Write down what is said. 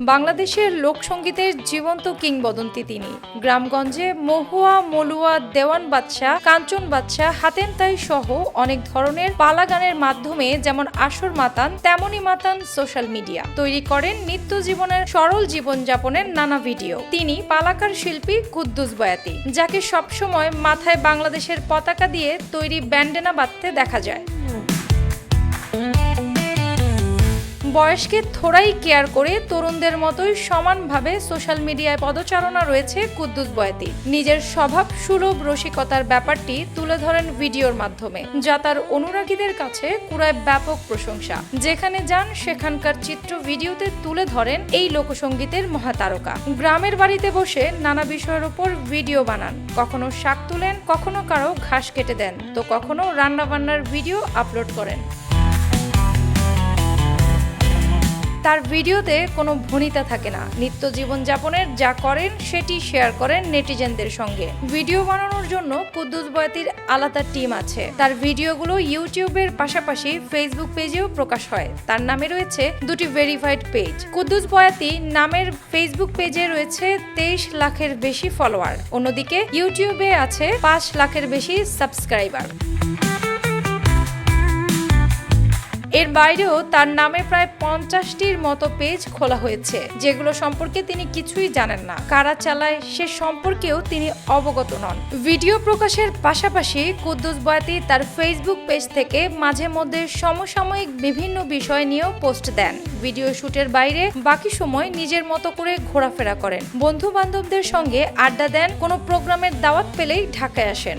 বাংলাদেশের লোকসঙ্গীতের জীবন্ত কিংবদন্তি তিনি। গ্রামগঞ্জে মহুয়া মলুয়া দেওয়ান বাদশাহ কাঞ্চন বাদশাহ হাতেন তাই সহ অনেক ধরনের পালা গানের মাধ্যমে যেমন আসর মাতান, তেমনই মাতান সোশ্যাল মিডিয়া। তৈরি করেন নিত্য জীবনের সরল জীবনযাপনের নানা ভিডিও। তিনি পালাকার শিল্পী কুদ্দুস বয়াতি, যাকে সবসময় মাথায় বাংলাদেশের পতাকা দিয়ে তৈরি ব্যান্ডেনা বাঁধতে দেখা যায়। বয়সকে থোড়াই কেয়ার করে তরুণদের মতোই সমানভাবে সোশ্যাল মিডিয়ায় পদচারণা রয়েছে কুদ্দুস বয়াতি। নিজের স্বভাব, সুলভ রসিকতার ব্যাপারটি তুলে ধরেন ভিডিওর মাধ্যমে। যা তার অনুরাগীদের কাছে কুড়ায় ব্যাপক প্রশংসা। যেখানে যান, সেখানকার চিত্র ভিডিওতে তুলে ধরেন এই লোকসঙ্গীতের মহাতারকা। গ্রামের বাড়িতে বসে নানা বিষয়ের উপর ভিডিও বানান। কখনো শাক তুলেন, কখনো কারও ঘাস কেটে দেন। তো কখনো রান্নাবান্নার ভিডিও আপলোড করেন। তার ভিডিওতে কোনো ভনিতা থাকে না। নিত্য জীবনযাপনের যা করেন, সেটি শেয়ার করেন নেটিজেনদের সঙ্গে। ভিডিও বানানোর জন্য কুদ্দুস বয়াতির আলাদা টিম আছে। তার ভিডিওগুলো ইউটিউবের পাশাপাশি ফেসবুক পেজেও প্রকাশ হয়। তার নামে রয়েছে দুটি ভেরিফাইড পেজ। কুদ্দুস বয়াতি নামের ফেসবুক পেজে রয়েছে তেইশ লাখের বেশি ফলোয়ার। অন্যদিকে ইউটিউবে আছে পাঁচ লাখের বেশি সাবস্ক্রাইবার। এর বাইরেও তার নামে প্রায় পঞ্চাশটির মতো পেজ খোলা হয়েছে, যেগুলো সম্পর্কে তিনি কিছুই জানেন না। কারা চালায় সে সম্পর্কেও তিনি অবগত নন। ভিডিও প্রকাশের পাশাপাশি কুদ্দুস বয়াতি তার ফেসবুক পেজ থেকে মাঝে মধ্যে সমসাময়িক বিভিন্ন বিষয় নিয়েও পোস্ট দেন। ভিডিও শুটের বাইরে বাকি সময় নিজের মতো করে ঘোরাফেরা করেন। বন্ধু বান্ধবদের সঙ্গে আড্ডা দেন, কোনো প্রোগ্রামের দাওয়াত পেলেই ঢাকায় আসেন।